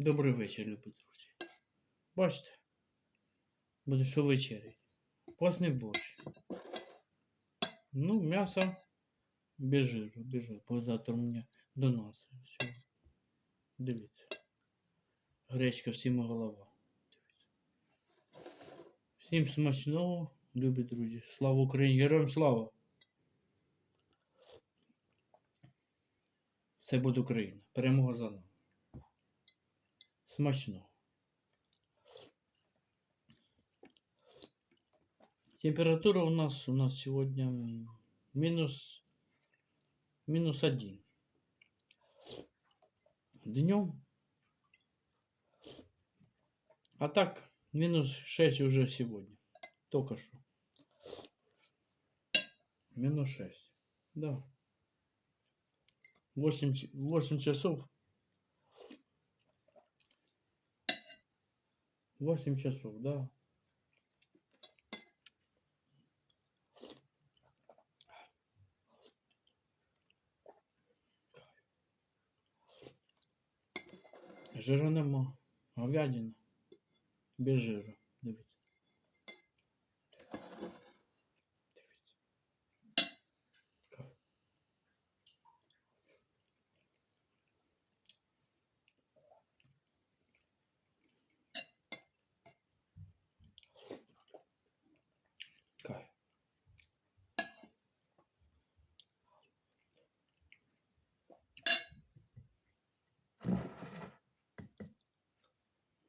Добрий вечір, любі друзі. Бачите? Буде що вечерять. Постний борщ. Ну, м'ясо без жиру, без жиру. Бо завтра у мене до нас. Все. Дивіться. Гречка всіма голова. Дивіться. Всім смачного, любі друзі. Слава Україні! Героям слава! Це буде Україна. Перемога за нами. Смачно. Температура у нас у нас сегодня минус минус один. Днем. А так минус 6 уже сегодня. Только что. Минус 6. Да. 8, 8 часов 8 часов, да. Жиру нема. Говядина. Без жиру. Дивіться.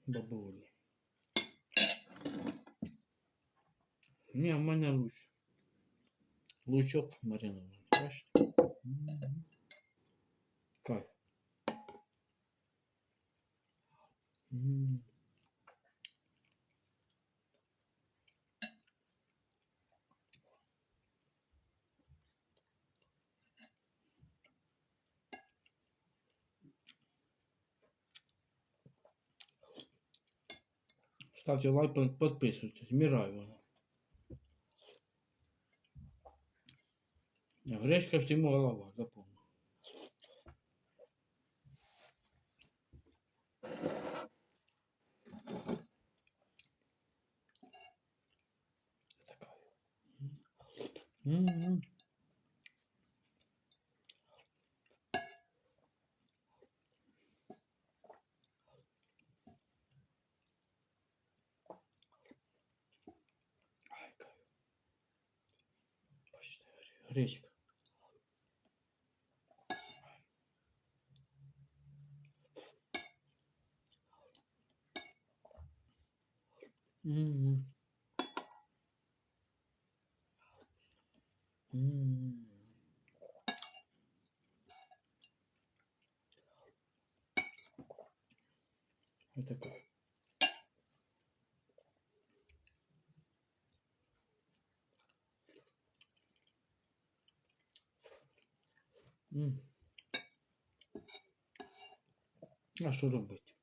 Бабулі. Ні, в мене луч. Лучок маринований. Бачите? Кайф. М. Ставьте лайк, подписывайтесь. Мирай воно. Гречка всему голова, запомни. Такая. М-м. Гречка. М. М. Вот такой. М. А що робити?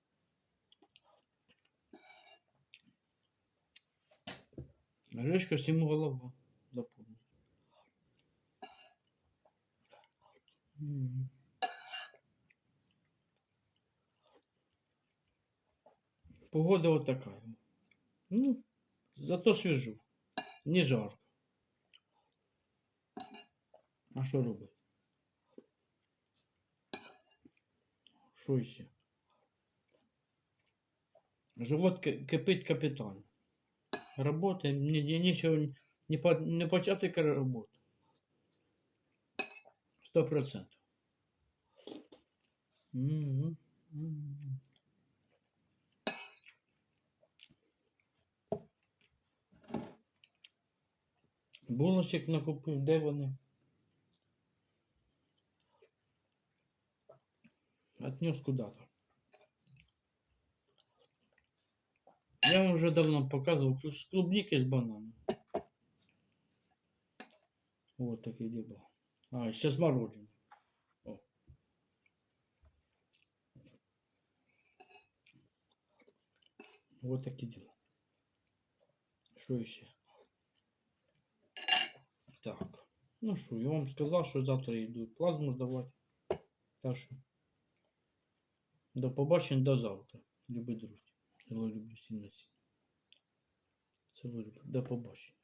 Гречка всему голова. Запомни. М. Погода вот такая. Ну, зато свежу. Не жарко. А що робити? Що ще? Живот кипить капітально. Роботи, нічого не, не почати роботу. 100%. Угу. Булочек накупив, де вони? Отнес куда-то. Я вам уже давно показывал с клубникой с бананом. Вот такие дела. А, сейчас смородина. О. Вот такие дела. Что еще? Так. Ну что, я вам сказал, что завтра иду плазму сдавать. Так что До побачення до завтра, Люби друзі. Цілую, люблю всім на. Село люблю. До побачення.